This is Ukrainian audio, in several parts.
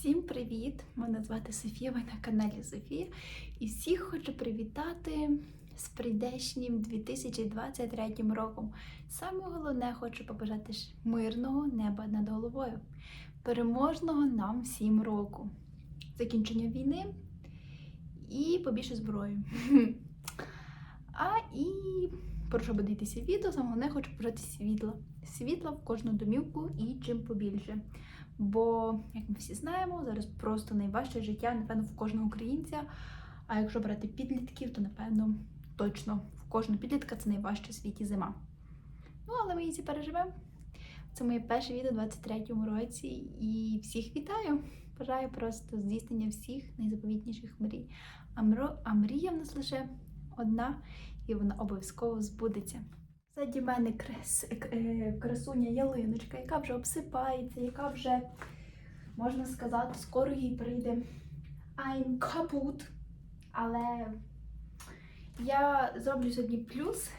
Всім привіт! Мене звати Софія, ви на каналі Софія. І всіх хочу привітати з прийдешнім 2023 роком. Саме головне хочу побажати мирного неба над головою, переможного нам всім року, закінчення війни і побільше зброї. А і про що буде відео, саме головне хочу побажати світла. Світла в кожну домівку і чим побільше. Бо, як ми всі знаємо, зараз просто найважче життя, напевно, в кожного українця. А якщо брати підлітків, то напевно точно в кожного підлітка це найважча в світі зима. Ну, але ми її переживемо. Це моє перше відео у 23-му році і всіх вітаю! Бажаю просто здійснення всіх найзаповітніших мрій. А, мрія в нас лише одна, і вона обов'язково збудеться. Ззаді мене крас... е, красуня ялиночка, яка вже обсипається, яка вже, можна сказати, скоро їй прийде I'm kaput. Але я зроблю сьогодні плюс,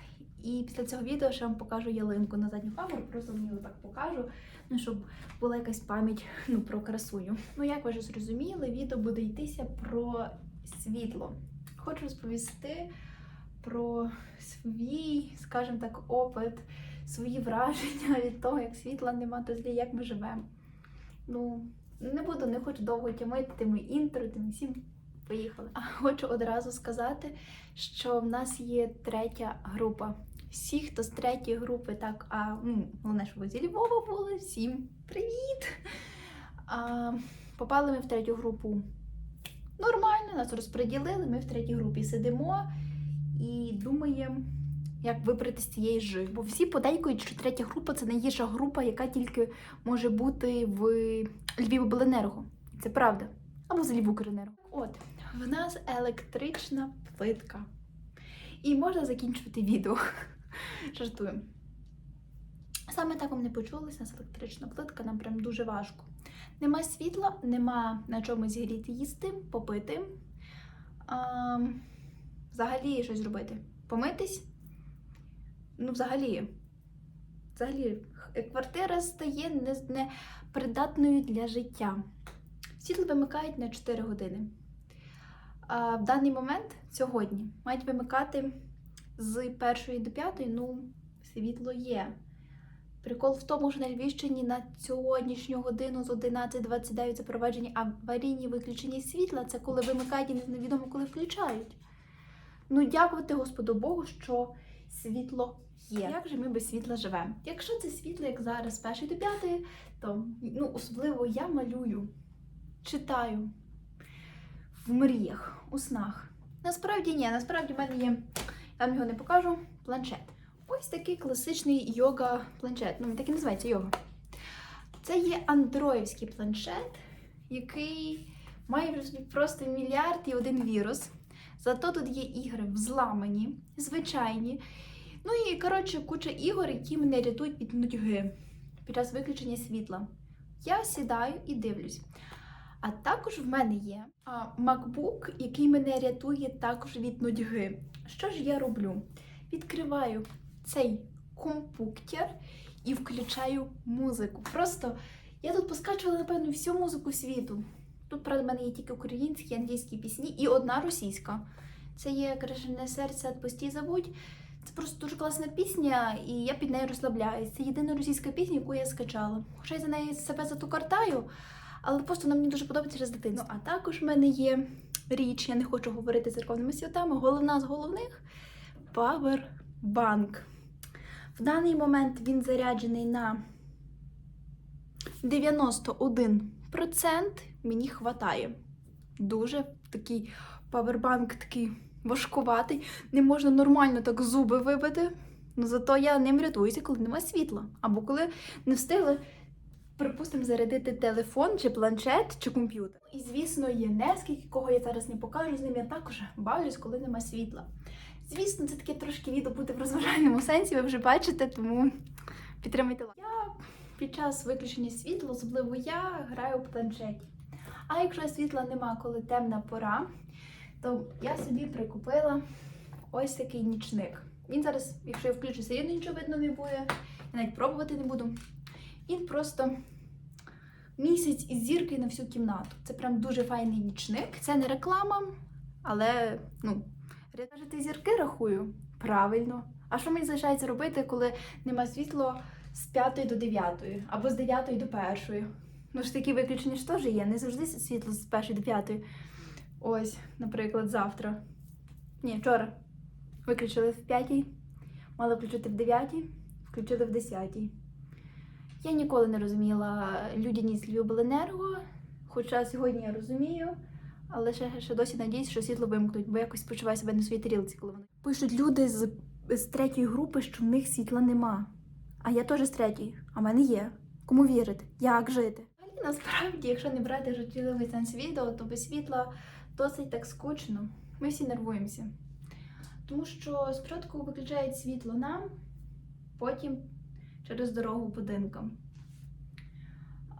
і після цього відео ще вам покажу ялинку на задню камеру, просто мені так покажу, ну, щоб була якась пам'ять ну, про красуню. Ну, як ви вже зрозуміли, відео буде йтися про світло. Хочу розповісти про свій, скажімо так, опит, свої враження від того, як світла нема, то злі, як ми живемо. Ну, не буду, не хочу довго тямити тими інтро, тим всім. Поїхали. А хочу одразу сказати, що в нас є третя група. Всі, хто з третьої групи, так, а ну, головне, що ви зі Львова були, всім привіт! А, Попали ми в третю групу нормально, нас розподілили, ми в третій групі сидимо і думаємо, як вибрати з цієї жи. Бо всі подейкують, що третя група це найгірша група, яка тільки може бути в Львівобленерго. Це правда. Або в Львівукренерго. От, в нас електрична плитка. І можна закінчувати відео. Жартуємо. Саме так вам не почулося, нас електрична плитка, нам прям дуже важко. Нема світла, нема на чому зігріти їсти, попити. А, взагалі щось зробити. Помитись. Ну, взагалі, взагалі, квартира стає непридатною для життя. Світло вимикають на 4 години. А в даний момент, сьогодні, мають вимикати з 1 до 5, ну, світло є. Прикол в тому, що на Львівщині на сьогоднішню годину з 11.29 запроваджені аварійні виключення світла. Це коли вимикають і невідомо коли включають. Ну, дякувати Господу Богу, що світло є. Як же ми без світла живемо? Якщо це світло, як зараз, з першої до п'ятої, то ну, особливо я малюю, читаю в мріях, у снах. Насправді ні, насправді в мене є, я вам його не покажу, планшет. Ось такий класичний йога-планшет. Ну, він так і називається йога. Це є андроївський планшет, який має просто мільярд і один вірус. Зато тут є ігри взламані, звичайні. Ну і, коротше, куча ігор, які мене рятують від нудьги під час виключення світла. Я сідаю і дивлюсь. А також в мене є MacBook, який мене рятує також від нудьги. Що ж я роблю? Відкриваю цей компуктер і включаю музику. Просто я тут поскачувала, напевно, всю музику світу. Тут, правда, в мене є тільки українські, англійські пісні і одна російська. Це є крижане серце «Отпусти, забудь. Це просто дуже класна пісня, і я під нею розслабляюсь. Це єдина російська пісня, яку я скачала. Хоча я за неї себе затукартаю, але просто вона мені дуже подобається через дитинство. Ну, а також в мене є річ, я не хочу говорити церковними святами. Головна з головних Powerbank. В даний момент він заряджений на 91%. Мені хватає. Дуже такий павербанк такий важкуватий. Не можна нормально так зуби вибити. Ну зато я ним рятуюся, коли немає світла. Або коли не встигли, припустимо, зарядити телефон, чи планшет, чи комп'ютер. І, звісно, є нескільки, кого я зараз не покажу, з ним я також бавлюсь, коли немає світла. Звісно, це таке трошки відео буде в розважальному сенсі, ви вже бачите, тому підтримайте лайк. Я під час виключення світла, особливо я граю в планшеті. А якщо світла нема, коли темна пора, то я собі прикупила ось такий нічник. Він зараз, якщо я включу, все рівно нічого видно не буде, я навіть пробувати не буду. Він просто місяць із зіркою на всю кімнату. Це прям дуже файний нічник. Це не реклама, але ну, кажете, зірки рахую. Правильно. А що мені залишається робити, коли нема світло з 5 до 9 або з 9 до 1? Ну ж такі виключення ж теж є. Не завжди світло з 1 до 5. Ось, наприклад, завтра. Ні, вчора. Виключили в 5, мали включити в 9, включили в 10. Я ніколи не розуміла людяність Львівобленерго, хоча сьогодні я розумію, але ще, ще досі надіюсь, що світло вимкнуть, бо якось почуваю себе на своїй тарілці, коли вони. Пишуть люди з, з третьої групи, що в них світла нема. А я теж з третьої, а в мене є. Кому вірити? Як жити? Насправді, якщо не брати життєвий сенс відео, то без світла досить так скучно. Ми всі нервуємося. Тому що спочатку виключають світло нам, потім через дорогу будинкам.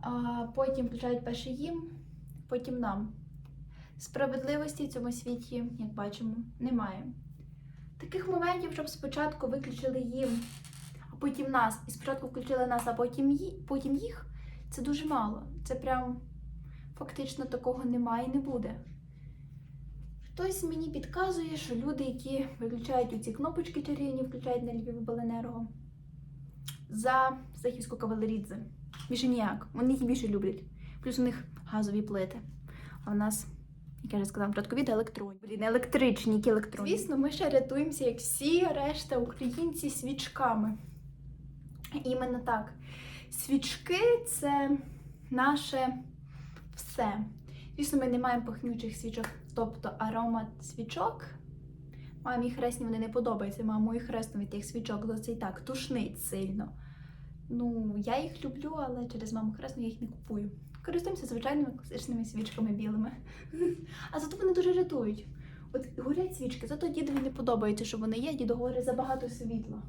А потім включають перше їм, потім нам. Справедливості в цьому світі, як бачимо, немає. Таких моментів, щоб спочатку виключили їм, а потім нас, і спочатку включили нас, а потім їх, це дуже мало. Це прям фактично такого немає і не буде. Хтось мені підказує, що люди, які виключають ці кнопочки чарівні, включають на Львівобленерго, за Захівську кавалерідзе. Більше ніяк. Вони їх більше люблять. Плюс у них газові плити. А в нас, як я вже сказала, від електронні. Блін, електричні, які електронні. Звісно, ми ще рятуємося, як всі решта українці, свічками. Іменно так. Свічки це наше все. Звісно, ми не маємо пахнючих свічок, тобто аромат свічок. Мамі хресні вони не подобаються. Маму і хресну від тих свічок, і так тушнить сильно. Ну, я їх люблю, але через маму хресну я їх не купую. Користуємося звичайними класичними свічками білими. А зато вони дуже рятують. От горять свічки, зато дідові не подобається, що вони є, діду говорить забагато світла.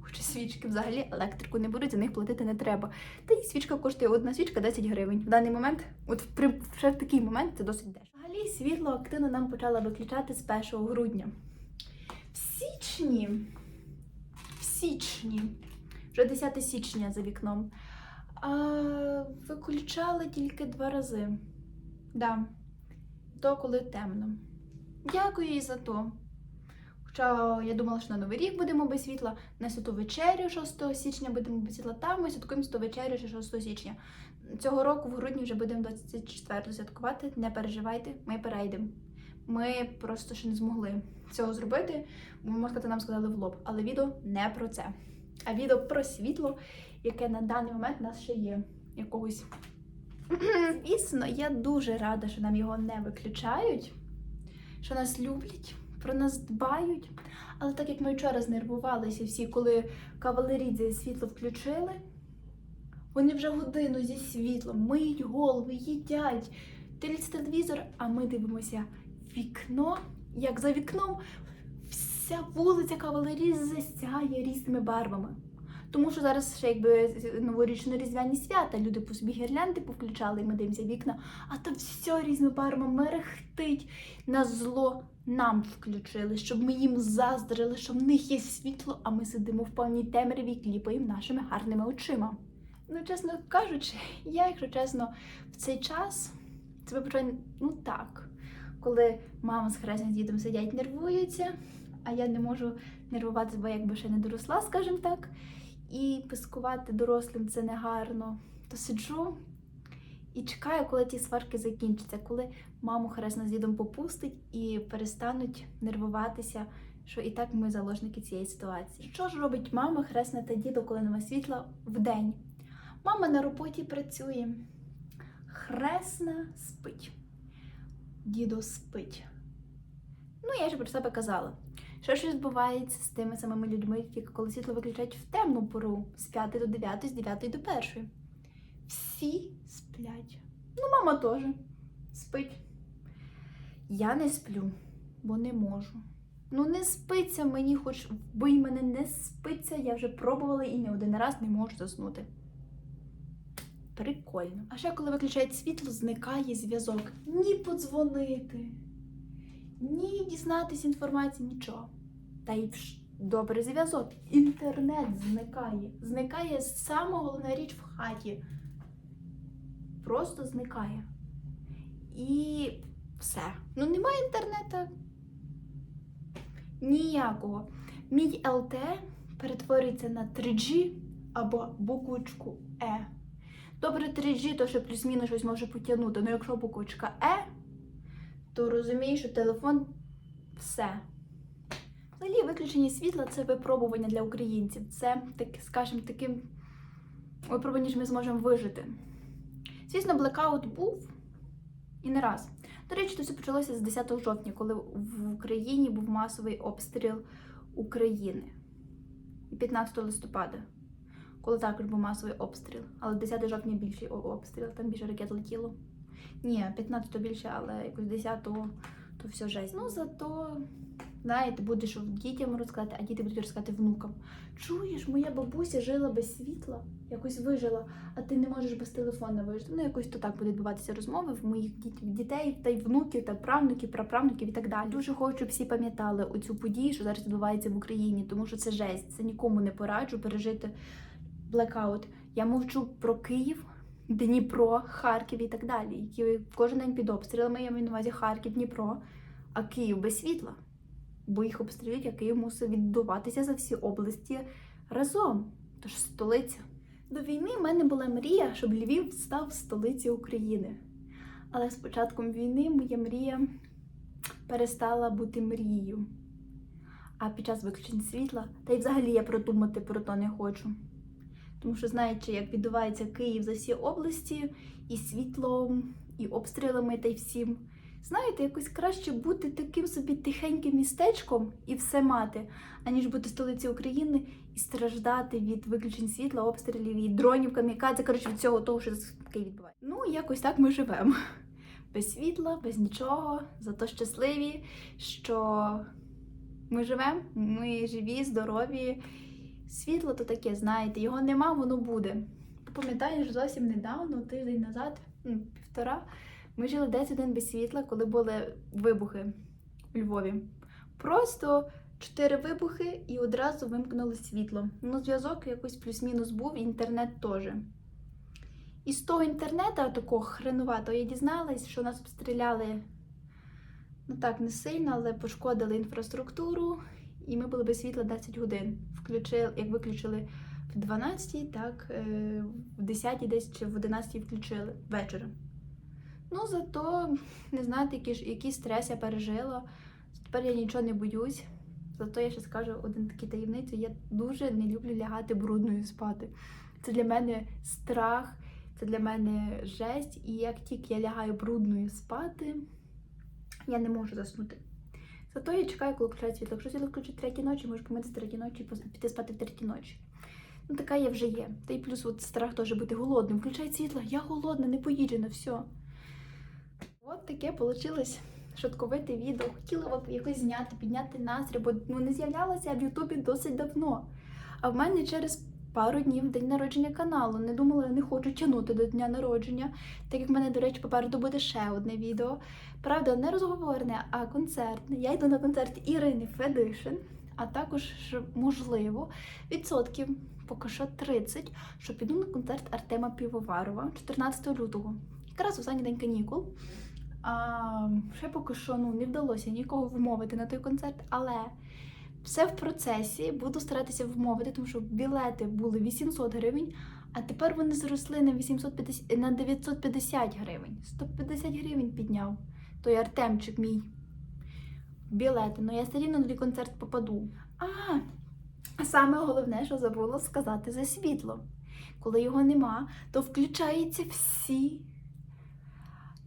Хоча свічки взагалі електрику не беруть, за них платити не треба. Та й свічка коштує одна свічка 10 гривень. В даний момент, от при ще в такий момент це досить дешево. Взагалі світло активно нам почала виключати з 1 грудня. В січні, в січні, вже 10 січня за вікном, а, виключали тільки два рази. Да. То коли темно. Дякую їй за то. Хоча я думала, що на Новий рік будемо без світла, на святу вечерю 6 січня будемо без світла, там ми святкуємо святу вечерю ще 6 січня. Цього року в грудні вже будемо 24 святкувати. Не переживайте, ми перейдемо. Ми просто ще не змогли цього зробити, бо можна нам сказали в лоб. Але відео не про це. А відео про світло, яке на даний момент у нас ще є якогось. Звісно, я дуже рада, що нам його не виключають, що нас люблять, про нас дбають. Але так як ми вчора знервувалися всі, коли кавалерідзі світло включили, вони вже годину зі світлом, миють голови, їдять, дивляться телевізор, а ми дивимося вікно, як за вікном вся вулиця кавалерідзе сяє різними барвами. Тому що зараз ще якби новорічно-різдвяні свята, люди по собі гірлянди повключали, і ми дивимося вікна, а то все різними барвами мерехтить на зло нам включили, щоб ми їм заздрили, що в них є світло, а ми сидимо в повній темряві і кліпаємо нашими гарними очима. Ну, чесно кажучи, я, якщо чесно, в цей час себе почуваю, ну так, коли мама з хресним дідом сидять, нервуються, а я не можу нервуватися, бо якби ще не доросла, скажімо так. І пискувати дорослим це негарно. То сиджу і чекаю, коли ті сварки закінчаться, коли маму хресна з дідом попустить і перестануть нервуватися, що і так ми заложники цієї ситуації. Що ж робить мама хресна та дідо, коли немає світла вдень? Мама на роботі працює, хресна спить, дідо спить. Ну, я ж про себе казала. Що ж відбувається з тими самими людьми, які коли світло виключають в темну пору з 5 до 9, з 9 до 1. Всі сплять. Ну, мама теж спить. Я не сплю, бо не можу. Ну, не спиться мені, хоч вбий мене не спиться. Я вже пробувала і не один раз не можу заснути. Прикольно. А ще коли виключають світло, зникає зв'язок. Ні подзвонити, ні дізнатися інформації, нічого. Та й добрий зв'язок. Інтернет зникає. Зникає сама головна річ в хаті. Просто зникає. І все. Ну, немає інтернету. Ніякого. Мій ЛТ перетвориться на 3G або буквочку Е. Добре, 3G, то ще плюс-мінус щось може потягнути. Ну якщо буквочка Е, то розумієш, що телефон все. Взагалі, виключення світла це випробування для українців. Це, так, скажімо, таким випробуванням, що ми зможемо вижити. Звісно, блекаут був і не раз. До речі, це все почалося з 10 жовтня, коли в Україні був масовий обстріл України. І 15 листопада, коли також був масовий обстріл. Але 10 жовтня більший обстріл, там більше ракет летіло. Ні, 15 більше, але якось 10 то все жесть. Ну зато, знаєте, будеш дітям розказати, а діти будуть розказати внукам. Чуєш, моя бабуся жила без світла, якось вижила, а ти не можеш без телефона вижити. Ну, якось то так буде відбуватися розмови в моїх діт- дітей та й внуків, та правнуків, праправнуків і так далі. Дуже хочу, щоб всі пам'ятали оцю подію, що зараз відбувається в Україні, тому що це жесть. Це нікому не пораджу пережити блекаут. Я мовчу про Київ. Дніпро, Харків і так далі, які кожен день під обстрілами, я маю на увазі Харків, Дніпро, а Київ без світла. Бо їх обстрілюють, а Київ мусить віддуватися за всі області разом. Тож столиця. До війни в мене була мрія, щоб Львів став столицею України. Але з початком війни моя мрія перестала бути мрією. А під час виключень світла, та й взагалі я продумати про то не хочу. Тому що, знаючи, як відбувається Київ за всі області, і світлом, і обстрілами, та й всім. Знаєте, якось краще бути таким собі тихеньким містечком і все мати, аніж бути столицею України і страждати від виключень світла, обстрілів і дронів, камікадзе, коротше, від цього того, що Києві відбувається. Ну, якось так ми живемо. Без світла, без нічого, зато щасливі, що ми живемо, ми живі, здорові. Світло то таке, знаєте, його нема, воно буде. Пам'ятаєш, зовсім недавно, тиждень назад, півтора, ми жили 10 день без світла, коли були вибухи у Львові. Просто чотири вибухи і одразу вимкнули світло. Ну, зв'язок якось плюс-мінус був, і інтернет теж. І з того інтернету, такого хренуватого, я дізналась, що нас обстріляли ну так, не сильно, але пошкодили інфраструктуру, і ми були без світла 10 годин. Включили, як виключили в 12, так е, в 10 десь чи в 11 включили ввечері. Ну, зато не знаєте, який, який стрес я пережила. Тепер я нічого не боюсь. Зато я ще скажу один такий таємницю. Я дуже не люблю лягати брудною спати. Це для мене страх, це для мене жесть. І як тільки я лягаю брудною спати, я не можу заснути. Зато я чекаю, коли включають світло. Якщо світло включить третій ночі, можу помитися третій ночі і піти спати в третій ночі. Ну, така я вже є. Та й плюс от страх теж бути голодним. Включають світло, я голодна, не поїджена, все. От таке вийшло швидковите відео. Хотіла вам якось зняти, підняти настрій, бо ну, не з'являлася я в Ютубі досить давно. А в мене через пару днів день народження каналу. Не думала, не хочу тягнути до дня народження, так як в мене, до речі, попереду буде ще одне відео. Правда, не розговорне, а концертне. Я йду на концерт Ірини Федишин, а також, можливо, відсотків поки що 30, що піду на концерт Артема Півоварова 14 лютого. Якраз останній день канікул. А, ще поки що ну, не вдалося нікого вмовити на той концерт, але все в процесі. Буду старатися вмовити, тому що білети були 800 гривень, а тепер вони зросли на 850, на 950 гривень. 150 гривень підняв той Артемчик мій. Білети. Ну я все рівно на той концерт попаду. А, саме головне, що забула сказати за світло. Коли його нема, то включаються всі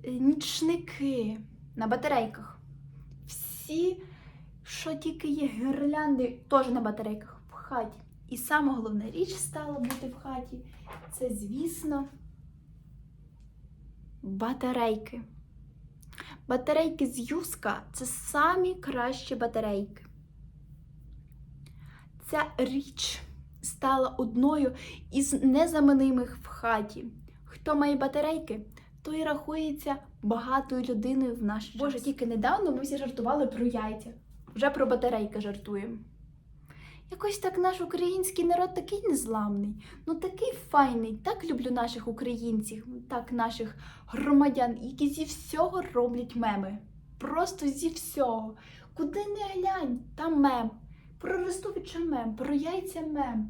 нічники на батарейках. Всі, що тільки є гірлянди, теж на батарейках в хаті. І саме головна річ стала бути в хаті це, звісно, батарейки. Батарейки з Юска це самі кращі батарейки. Ця річ стала одною із незамінимих в хаті. Хто має батарейки, той рахується багатою людиною в наш час. Боже, тільки недавно ми всі жартували про яйця. Вже про батарейки жартуємо. Якось так наш український народ такий незламний, ну такий файний. Так люблю наших українців, так наших громадян, які зі всього роблять меми. Просто зі всього. Куди не глянь, там мем. Про Арестовича мем, про яйця мем.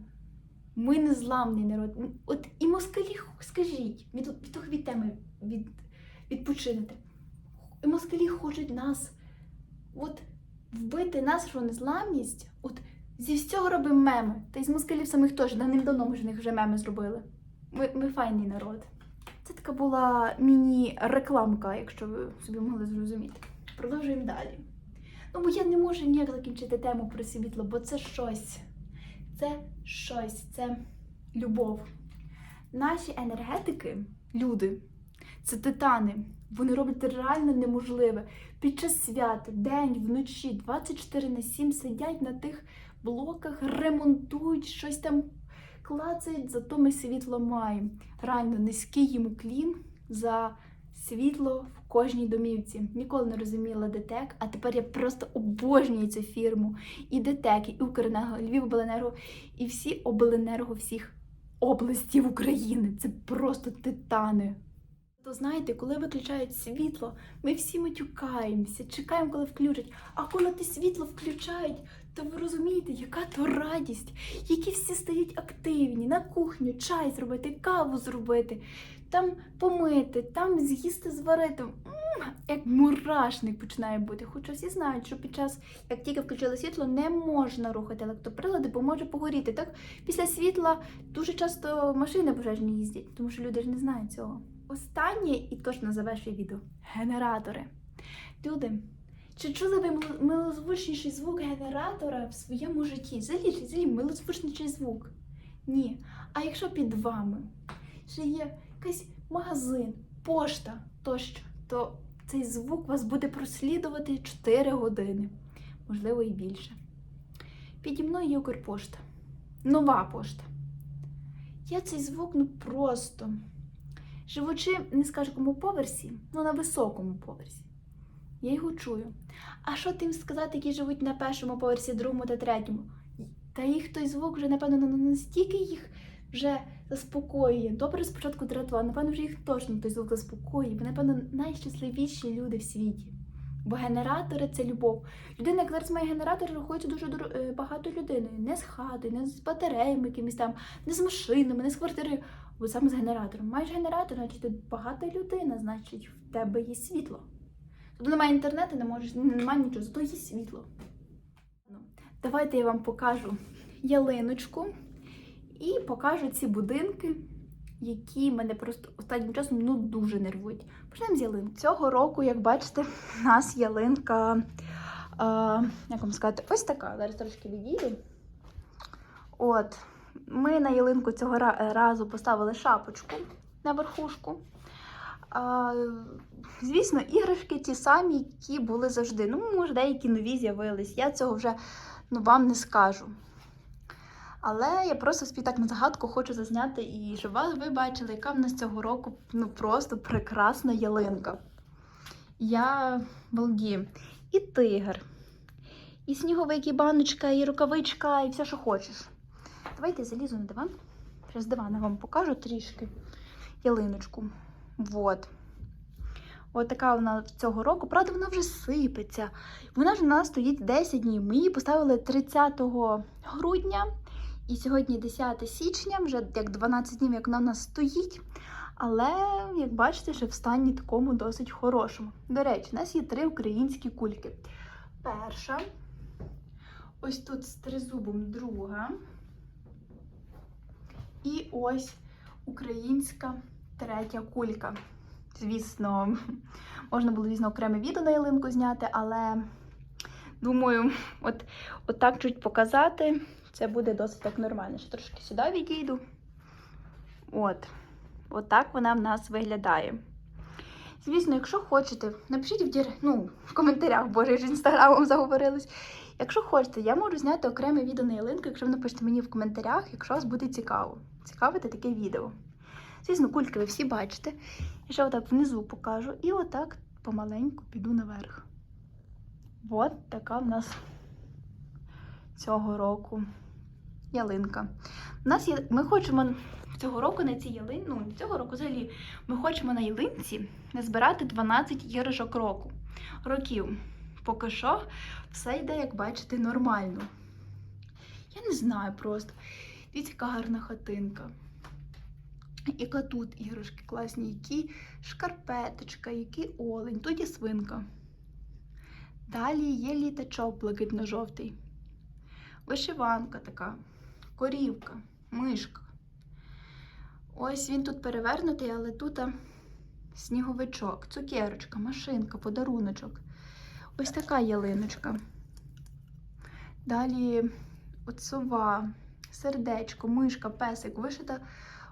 Ми незламний народ. От і москалі, скажіть, від, від теми від, відпочинете. І москалі хочуть нас от вбити нашу незламність. От зі всього робимо меми. Та й з москалів самих теж давним-давно ми ж них вже меми зробили. Ми, ми файний народ. Це така була міні-рекламка, якщо ви собі могли зрозуміти. Продовжуємо далі. Ну, бо я не можу ніяк закінчити тему про світло, бо це щось. Це щось, це любов. Наші енергетики, люди, це титани. Вони роблять реально неможливе. Під час свята, день, вночі, 24 на 7 сидять на тих блоках, ремонтують, щось там клацають, зато ми світло маємо. Реально низький їм уклін за світло в кожній домівці. Ніколи не розуміла ДТЕК, а тепер я просто обожнюю цю фірму. І ДТЕК, і Укренерго, і Львівобленерго, і всі обленерго всіх областів України. Це просто титани. То знаєте, коли виключають світло, ми всі матюкаємося, чекаємо, коли включать. А коли те світло включають, то ви розумієте, яка то радість, які всі стають активні на кухню, чай зробити, каву зробити, там помити, там з'їсти, зварити. М, Як мурашник починає бути. Хоча всі знають, що під час, як тільки включили світло, не можна рухати електроприлади, бо може погоріти. Так після світла дуже часто машини пожежні їздять, тому що люди ж не знають цього. Останнє і точно завершує відео генератори. Люди, чи чули ви милозвучніший звук генератора в своєму житті? Заліж, взагалі, милозвучніший звук. Ні. А якщо під вами ще є якийсь магазин, пошта тощо, то цей звук вас буде прослідувати 4 години, можливо, і більше. Піді мною є Укрпошта. Нова пошта. Я цей звук ну просто. Живучи, не скажу кому поверсі, ну на високому поверсі. Я його чую. А що тим сказати, які живуть на першому поверсі, другому та третьому? Та їх той звук вже, напевно, настільки їх вже заспокоює. Добре спочатку дратував, напевно, вже їх точно той звук заспокоює. Вони, напевно, найщасливіші люди в світі. Бо генератори це любов. Людина, яка зараз має генератор, рахується дуже е, людиною. Не з хати, не з батареями якимись там, не з машинами, не з квартирою, бо саме з генератором. Маєш генератор, значить ти багата людина, значить в тебе є світло. Тобто немає інтернету, не можеш, немає нічого, зато є світло. Ну, Давайте я вам покажу ялиночку і покажу ці будинки, які мене просто останнім часом ну, дуже нервують. Почнемо з ялинки. Цього року, як бачите, у нас ялинка, е, як вам сказати, ось така. Зараз трошки відійду. От, ми на ялинку цього разу поставили шапочку на верхушку. А, звісно, іграшки ті самі, які були завжди. Ну, може, деякі нові з'явились. Я цього вже ну, вам не скажу. Але я просто собі так на загадку хочу зазняти, і щоб ви бачили, яка в нас цього року ну, просто прекрасна ялинка. Я балдію. І тигр, і сніговик, і баночка, і рукавичка, і все, що хочеш. Давайте я залізу на диван. Зараз з дивана вам покажу трішки ялиночку. Вот. От така вона цього року. Правда, вона вже сипеться. Вона ж у нас стоїть 10 днів. Ми її поставили 30 грудня. І сьогодні 10 січня, вже як 12 днів, як вона в нас стоїть. Але, як бачите, ще в стані такому досить хорошому. До речі, у нас є три українські кульки. Перша. Ось тут з тризубом друга. І ось українська третя кулька. Звісно, можна було, звісно, окреме відео на ялинку зняти, але думаю, от, от так чуть показати, це буде досить так нормально. Ще трошки сюди відійду. От. От так вона в нас виглядає. Звісно, якщо хочете, напишіть в, дір... ну, в коментарях, боже, ж інстаграмом заговорилась. Якщо хочете, я можу зняти окреме відео на ялинку, якщо ви напишете мені в коментарях, якщо вас буде цікаво. Цікавити таке відео. Звісно, кульки ви всі бачите. Я ще отак внизу покажу. І отак помаленьку піду наверх. От така в нас цього року ялинка. У нас є, ми хочемо цього року на цій ялинці, ну не цього року взагалі, ми хочемо на ялинці назбирати 12 іграшок року. Років. Поки що все йде, як бачите, нормально. Я не знаю просто. Дивіться, яка гарна хатинка. Яка тут іграшки класні, які шкарпеточка, який олень, тут є свинка. Далі є літачок блакитно-жовтий. Вишиванка така, корівка, мишка. Ось він тут перевернутий, але тут сніговичок, цукерочка, машинка, подаруночок. Ось така ялиночка. Далі от сова, сердечко, мишка, песик, вишита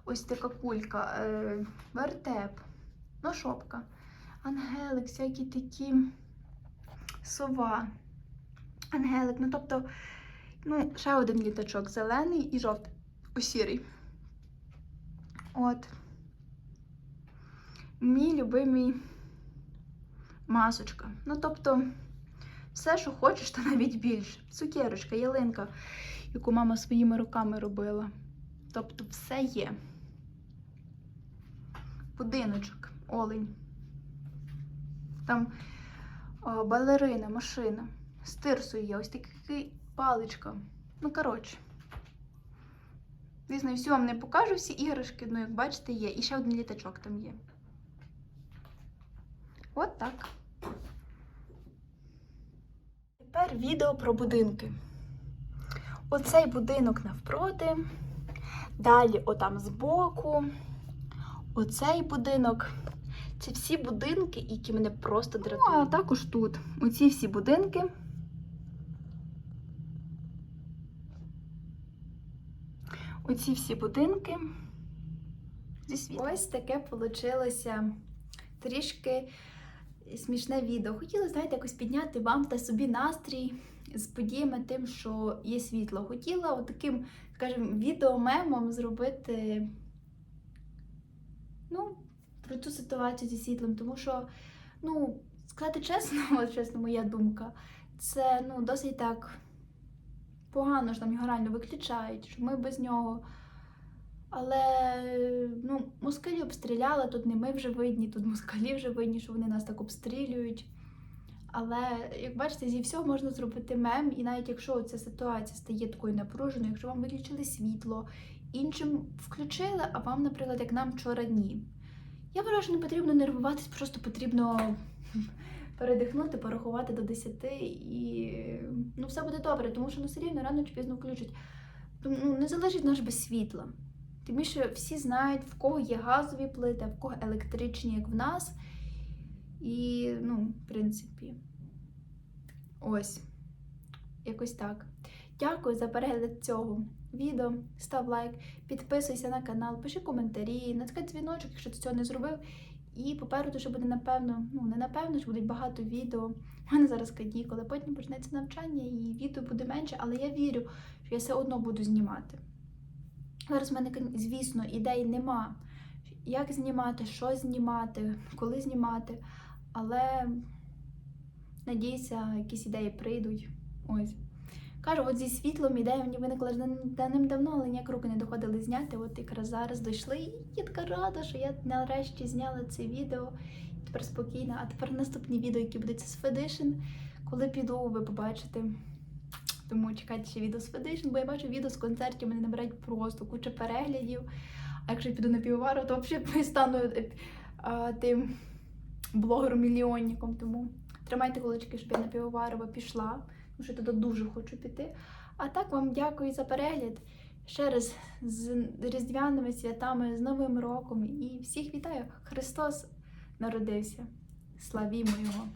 ось така кулька, е, вертеп, ну шопка, ангелик, всякі такі сова, ангелик. Ну, тобто, ну, ще один літачок зелений і жовтий, ось сірий. От. Мій любимий масочка. Ну, тобто, все, що хочеш, та навіть більше. Цукерочка, ялинка, яку мама своїми руками робила. Тобто, все є. Будиночок, олень. Там о, балерина, машина. З тирсою є, ось такий паличка. Ну, коротше. Звісно, всю вам не покажу всі іграшки, ну, як бачите, є. І ще один літачок там є. От так. Тепер відео про будинки. Оцей будинок навпроти. Далі, отам збоку. Оцей будинок. Це всі будинки, які мене просто дратують. Ну, а також тут. Оці всі будинки. Оці всі будинки. Зі світла. Ось таке вийшло трішки смішне відео. Хотіла, знаєте, якось підняти вам та собі настрій з подіями тим, що є світло. Хотіла отаким, скажімо, відеомемом зробити ну, про цю ситуацію зі світлом, тому що, ну, сказати чесно, чесно, моя думка, це ну, досить так погано, що нам його реально виключають, що ми без нього. Але ну, москалі обстріляли, тут не ми вже видні, тут москалі вже видні, що вони нас так обстрілюють. Але, як бачите, зі всього можна зробити мем, і навіть якщо ця ситуація стає такою напруженою, якщо вам виключили світло, іншим включили, а вам, наприклад, як нам вчора ні. Я вважаю, що не потрібно нервуватись, просто потрібно передихнути, порахувати до 10 і ну, все буде добре, тому що ну, все рівно рано чи пізно включать. Тому, Ну, не залежить наш без світла. Тим більше всі знають, в кого є газові плити, а в кого електричні, як в нас. І, ну, в принципі, ось. Якось так. Дякую за перегляд цього відео. Став лайк, підписуйся на канал, пиши коментарі, натискай дзвіночок, якщо ти цього не зробив. І попереду ще буде, напевно, ну не напевно, що будуть багато відео. У мене зараз канікули, потім почнеться навчання і відео буде менше, але я вірю, що я все одно буду знімати. Зараз в мене, звісно, ідей нема. Як знімати, що знімати, коли знімати. Але надіюся, якісь ідеї прийдуть. Ось. Кажу, от зі світлом ідея мені виникла давним-давно, але ніяк руки не доходили зняти. От якраз зараз дійшли. І я така рада, що я нарешті зняла це відео. І Тепер спокійно. А тепер наступні відео, які будуть з Федишин. Коли піду, ви побачите. Тому чекайте ще відео з Федишин, бо я бачу відео з концертів, мене набирають просто куча переглядів. А якщо я піду на півовару, то взагалі стану а, тим блогером-мільйонником. Тому тримайте кулачки, щоб я на півоварова пішла, тому що туди дуже хочу піти. А так вам дякую за перегляд. Ще раз з Різдвяними святами, з Новим роком і всіх вітаю! Христос народився! Славімо Його!